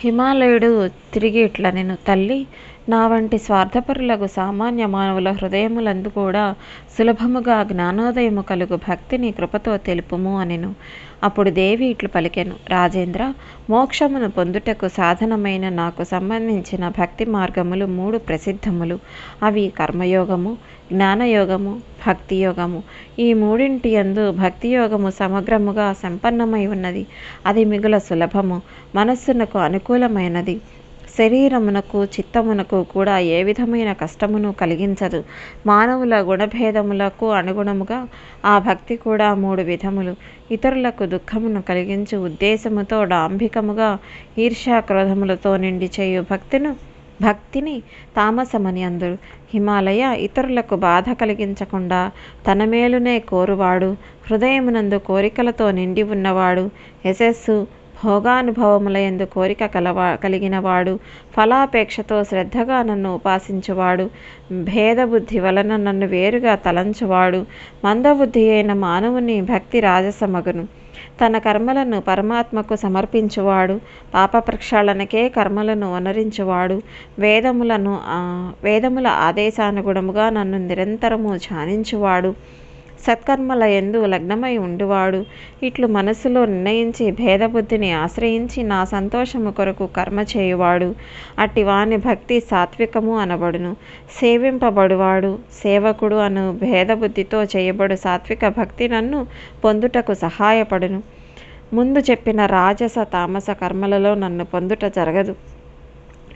హిమాలయుడు తిరిగి ఇట్లా నేను తల్లి నా వంటి స్వార్థపరులకు సామాన్య మానవుల హృదయములందు కూడా సులభముగా జ్ఞానోదయము కలుగు భక్తిని కృపతో తెలుపుము అనెను. అప్పుడు దేవి ఇట్లు పలికెను. రాజేంద్ర మోక్షమును పొందుటకు సాధనమైన నాకు సంబంధించిన భక్తి మార్గములు మూడు ప్రసిద్ధములు. అవి కర్మయోగము జ్ఞానయోగము భక్తి యోగము ఈ మూడింటి యందు భక్తి యోగము సమగ్రముగా సంపన్నమై ఉన్నది. అది మిగుల సులభము మనస్సునకు అనుకూలమైనది. శరీరమునకు చిత్తమునకు కూడా ఏ విధమైన కష్టమును కలిగించదు. మానవుల గుణభేదములకు అనుగుణముగా ఆ భక్తి కూడా మూడు విధములు. ఇతరులకు దుఃఖమును కలిగించు ఉద్దేశముతో డాంభికముగా ఈర్ష్యా క్రోధములతో నిండి చేయు భక్తిను భక్తిని తామసమని అందరు. హిమాలయ ఇతరులకు బాధ కలిగించకుండా తన మేలునే కోరువాడు. హృదయమునందు కోరికలతో నిండి ఉన్నవాడు. యశస్సు భోగానుభవములయందు కోరిక కలవా కలిగినవాడు ఫలాపేక్షతో శ్రద్ధగా నన్ను ఉపాసించువాడు భేదబుద్ధి వలన నన్ను వేరుగా తలంచువాడు మందబుద్ధి అయిన మానవుని భక్తి రాజసమగును. తన కర్మలను పరమాత్మకు సమర్పించువాడు పాప ప్రక్షాళనకే కర్మలను వనరించువాడు వేదములను వేదముల ఆదేశానుగుణముగా నన్ను నిరంతరము ధ్యానించువాడు. సత్కర్మల ఎందు లగ్నమై ఉండువాడు. ఇట్లు మనస్సులో నిర్ణయించి భేదబుద్ధిని ఆశ్రయించి నా సంతోషము కొరకు కర్మ చేయువాడు. అట్టి వాని భక్తి సాత్వికము అనబడును. సేవింపబడువాడు. సేవకుడు అను భేదబుద్ధితో చేయబడు సాత్విక భక్తి నన్ను పొందుటకు సహాయపడును. ముందు చెప్పిన రాజస తామస కర్మలలో నన్ను పొందుట జరగదు.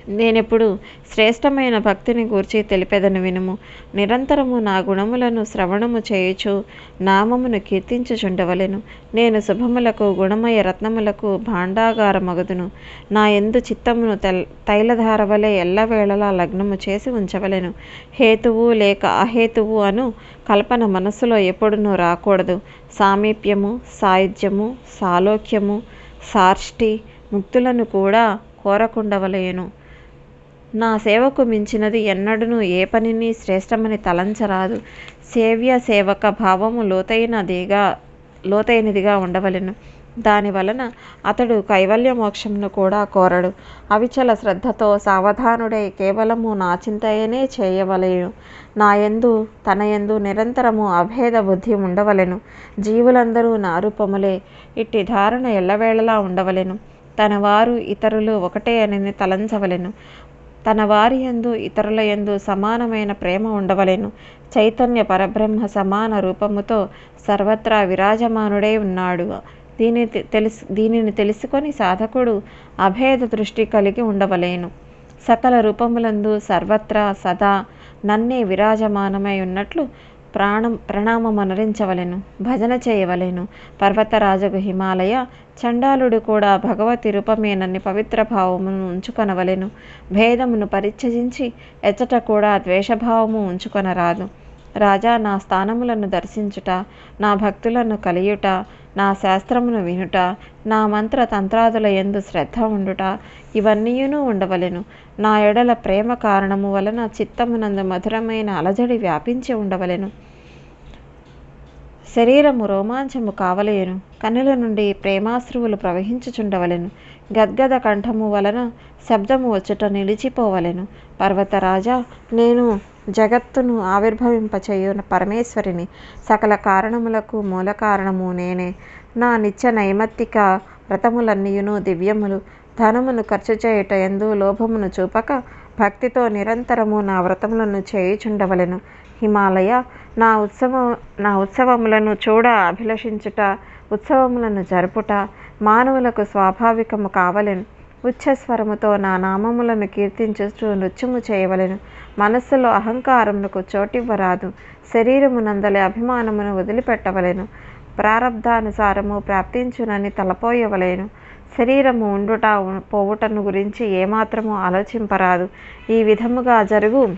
నేనెప్పుడు శ్రేష్టమైన భక్తిని గూర్చి తెలిపెదను వినుము. నిరంతరము నా గుణములను శ్రవణము చేయుచు నామమును కీర్తించుచుండవలెను. నేను శుభములకు గుణమయ రత్నములకు భాండాగారమగుదును. నా ఎందు చిత్తమును తెల్ తైలధార వలె ఎల్లవేళలా లగ్నము చేసి ఉంచవలెను. హేతువు లేక అహేతువు అను కల్పన మనస్సులో ఎప్పుడునూ రాకూడదు. సామీప్యము సాయుధ్యము సాలోక్యము సార్ష్టి ముక్తులను కూడా కోరకుండవలేను. నా సేవకు మించినది ఎన్నడను ఏ పనిని శ్రేష్టమని తలంచరాదు. సేవ్య సేవక భావము లోతైనదిగా లోతైనదిగా ఉండవలెను. దాని వలన అతడు కైవల్య మోక్షంను కూడా కోరడు. అవిచల శ్రద్ధతో సావధానుడై కేవలము నా చింతయనే చేయవలెను. నా యందు తన యందు నిరంతరము అభేద బుద్ధి ఉండవలెను. జీవులందరూ నా రూపములే. ఇట్టి ధారణ ఎల్లవేళలా ఉండవలెను. తన వారు ఇతరులు ఒకటే అని తలంచవలెను. తన వారి యందు ఇతరుల యందు సమానమైన ప్రేమ ఉండవలెను. చైతన్య పరబ్రహ్మ సమాన రూపముతో సర్వత్రా విరాజమానుడై ఉన్నాడు. దీని తెలుసు దీనిని తెలుసుకొని సాధకుడు అభేద దృష్టి కలిగి ఉండవలేను. సకల రూపములందు సర్వత్రా సదా నన్నే విరాజమానమై ఉన్నట్లు ప్రాణం ప్రణామమనరించవలెను భజన చేయవలెను. పర్వతరాజగు హిమాలయ చండాలుడు కూడా భగవతి రూపమేనని పవిత్ర భావమును ఉంచుకొనవలెను. భేదమును పరిత్యజించి ఎచ్చట కూడా ద్వేషభావము ఉంచుకొనరాదు. రాజా నా స్థానములను దర్శించుట నా భక్తులను కలియుట నా శాస్త్రమును వినుట నా మంత్ర తంత్రాదుల ఎందు శ్రద్ధ ఉండుట ఇవన్నీయును ఉండవలెను. నా ఎడల ప్రేమ కారణము వలన చిత్తమునందు మధురమైన అలజడి వ్యాపించి ఉండవలెను. శరీరము రోమాంచము కావలేను. కనుల నుండి ప్రేమాశ్రువులు ప్రవహించుచుండవలెను. గద్గద కంఠము వలన శబ్దము వచ్చుట నిలిచిపోవలెను. పర్వతరాజా నేను జగత్తును ఆవిర్భవింపచేయు పరమేశ్వరిని సకల కారణములకు మూల కారణము నేనే. నా నిత్య నైమత్తిక వ్రతములన్నీయును దివ్యములు ధనమును ఖర్చు చేయుట ఎందు లోభమును చూపక భక్తితో నిరంతరము నా వ్రతములను చేయుచుండవలెను. హిమాలయ నా ఉత్సవ నా ఉత్సవములను చూడ అభిలషించుట ఉత్సవములను జరుపుట మానవులకు స్వాభావికము కావలెను. ఉచ్చస్వరముతో నా నామములను కీర్తించుచు నృత్యము చేయవలెను. మనస్సులో అహంకారమునకు చోటివ్వరాదు. శరీరమునందలి అభిమానమును వదిలిపెట్టవలెను. ప్రారబ్ధానుసారము ప్రాప్తించునని తలపోయవలేను. శరీరము ఉండుట పోవుటను గురించి ఏమాత్రము ఆలోచింపరాదు. ఈ విధముగా జరుగు.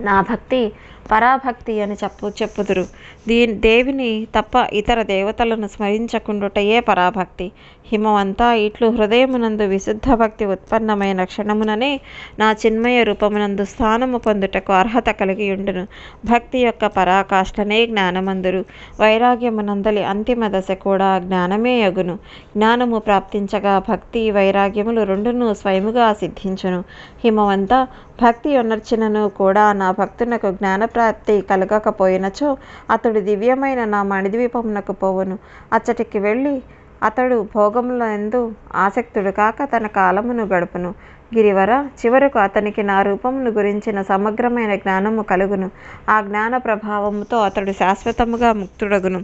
నా భక్తి పరాభక్తి అని చెప్పు చెప్పుదురు. దీ దేవిని తప్ప ఇతర దేవతలను స్మరించకుండుటయే పరాభక్తి. హిమవంతా ఇట్లు హృదయమునందు విశుద్ధ భక్తి ఉత్పన్నమైన క్షణముననే నా చిన్మయ రూపమునందు స్థానము పొందుటకు అర్హత కలిగి ఉండును భక్తి యొక్క పరాకాష్ఠనే జ్ఞానమందురు. వైరాగ్యమునందలి అంతిమ దశ కూడా జ్ఞానమే యగును జ్ఞానము ప్రాప్తించగా భక్తి వైరాగ్యములు రెండును స్వయముగా సిద్ధించును. హిమవంత భక్తి యొనర్చినను కూడా నా భక్తునకు జ్ఞానప్రాప్తి కలగకపోయినచో అతడు దివ్యమైన నా మణిద్వీపమునకు పోవును. అచ్చటికి వెళ్ళి అతడు భోగముల ఎందు ఆసక్తుడు కాక తన కాలమును గడుపును. గిరివర చివరకు అతనికి నా రూపమును గురించిన సమగ్రమైన జ్ఞానము కలుగును. ఆ జ్ఞాన ప్రభావముతో అతడు శాశ్వతముగా ముక్తుడగును.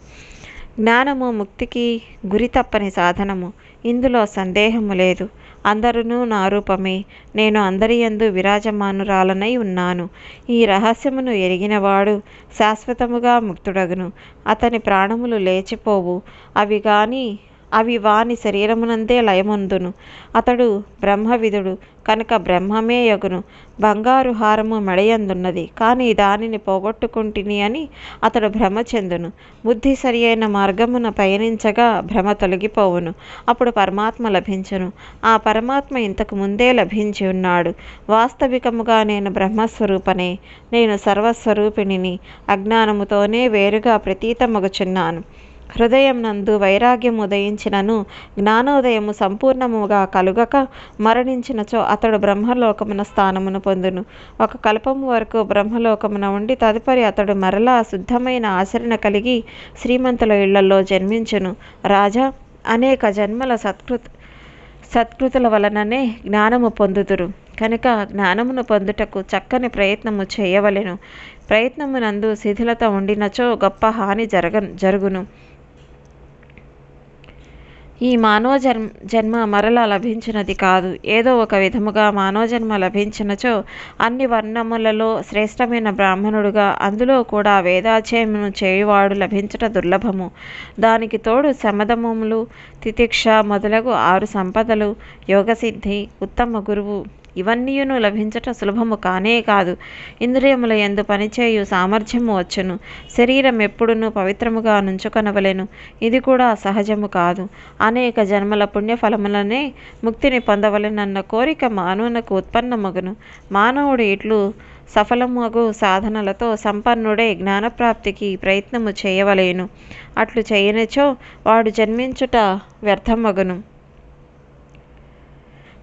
జ్ఞానము ముక్తికి గురి తప్పని సాధనము. ఇందులో సందేహము లేదు. అందరును నా రూపమే. నేను అందరి యందు విరాజమానురాలనై ఉన్నాను. ఈ రహస్యమును ఎరిగినవాడు శాశ్వతముగా ముక్తుడగును. అతని ప్రాణములు లేచిపోవు. అవి కానీ అవి వాని శరీరమునందే లయముందును. అతడు బ్రహ్మవిధుడు కనుక బ్రహ్మమే యగును బంగారు హారము మెడయందున్నది కానీ దానిని పోగొట్టుకుంటుని అని అతడు భ్రమ చెందును. బుద్ధి సరి అయిన మార్గమున పయనించగా భ్రమ తొలగిపోవును. అప్పుడు పరమాత్మ లభించును. ఆ పరమాత్మ ఇంతకు ముందే లభించి ఉన్నాడు. వాస్తవికముగా నేను బ్రహ్మస్వరూపనే నేను సర్వస్వరూపిణిని అజ్ఞానముతోనే వేరుగా ప్రతీతమగుచున్నాను. హృదయం నందు వైరాగ్యం ఉదయించినను జ్ఞానోదయము సంపూర్ణముగా కలుగక మరణించినచో అతడు బ్రహ్మలోకమున స్థానమును పొందును. ఒక కల్పము వరకు బ్రహ్మలోకమున ఉండి తదుపరి అతడు మరలా శుద్ధమైన ఆచరణ కలిగి శ్రీమంతుల ఇళ్ళలో జన్మించును. రాజా అనేక జన్మల సత్కృత్ సత్కృతుల వలననే జ్ఞానము పొందుదురు. కనుక జ్ఞానమును పొందుటకు చక్కని ప్రయత్నము చేయవలెను. ప్రయత్నమునందు శిథిలత ఉండినచో గొప్ప హాని జరగ జరుగును. ఈ మానవ జన్మ జన్మ మరలా లభించినది కాదు. ఏదో ఒక విధముగా మానవ జన్మ లభించినచో అన్ని వర్ణములలో శ్రేష్టమైన బ్రాహ్మణుడుగా అందులో కూడా వేదాధ్యయమును చేయువాడు లభించట దుర్లభము. దానికి తోడు శమదమములు తితిక్ష మొదలగు ఆరు సంపదలు యోగసిద్ధి ఉత్తమ గురువు ఇవన్నీయును లభించట సులభము కానే కాదు. ఇంద్రియముల ఎందు పనిచేయు సామర్థ్యము వచ్చును. శరీరం ఎప్పుడును పవిత్రముగా నుంచుకొనవలెను. ఇది కూడా సహజము కాదు. అనేక జన్మల పుణ్యఫలములనే ముక్తిని పొందవలెనన్న కోరిక మానవునకు ఉత్పన్నమగును. మానవుడు ఇట్లు సఫలమగు సాధనలతో సంపన్నుడే జ్ఞానప్రాప్తికి ప్రయత్నము చేయవలేను. అట్లు చేయనిచో వాడు జన్మించుట వ్యర్థమగును.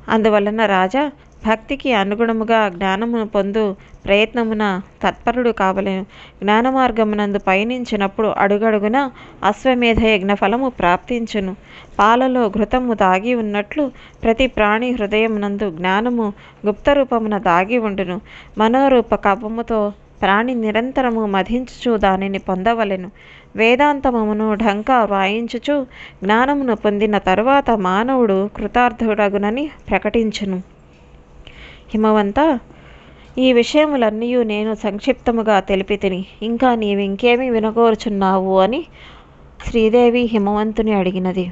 అందువలన రాజా భక్తికి అనుగుణముగా జ్ఞానమును పొందు ప్రయత్నమున తత్పరుడు కావలేను. జ్ఞాన మార్గమునందు పయనించినప్పుడు అడుగడుగున అశ్వమేధ యజ్ఞ ఫలము ప్రాప్తించును. పాలలో ఘృతము దాగి ఉన్నట్లు ప్రతి ప్రాణి హృదయమునందు జ్ఞానము గుప్త రూపమున దాగి ఉండును. మనోరూప కపముతో ప్రాణి నిరంతరము మధించుచు దానిని పొందవలెను. వేదాంతమమును ఢంకా వాయించుచు జ్ఞానమును పొందిన తరువాత మానవుడు కృతార్థుడగునని ప్రకటించును. హిమవంత? ఈ విషయములన్నీ నేను సంక్షిప్తముగా తెలిపి తిని ఇంకా నీవింకేమి వినగోరుచున్నావు అని శ్రీదేవి హిమవంతుని అడిగినది.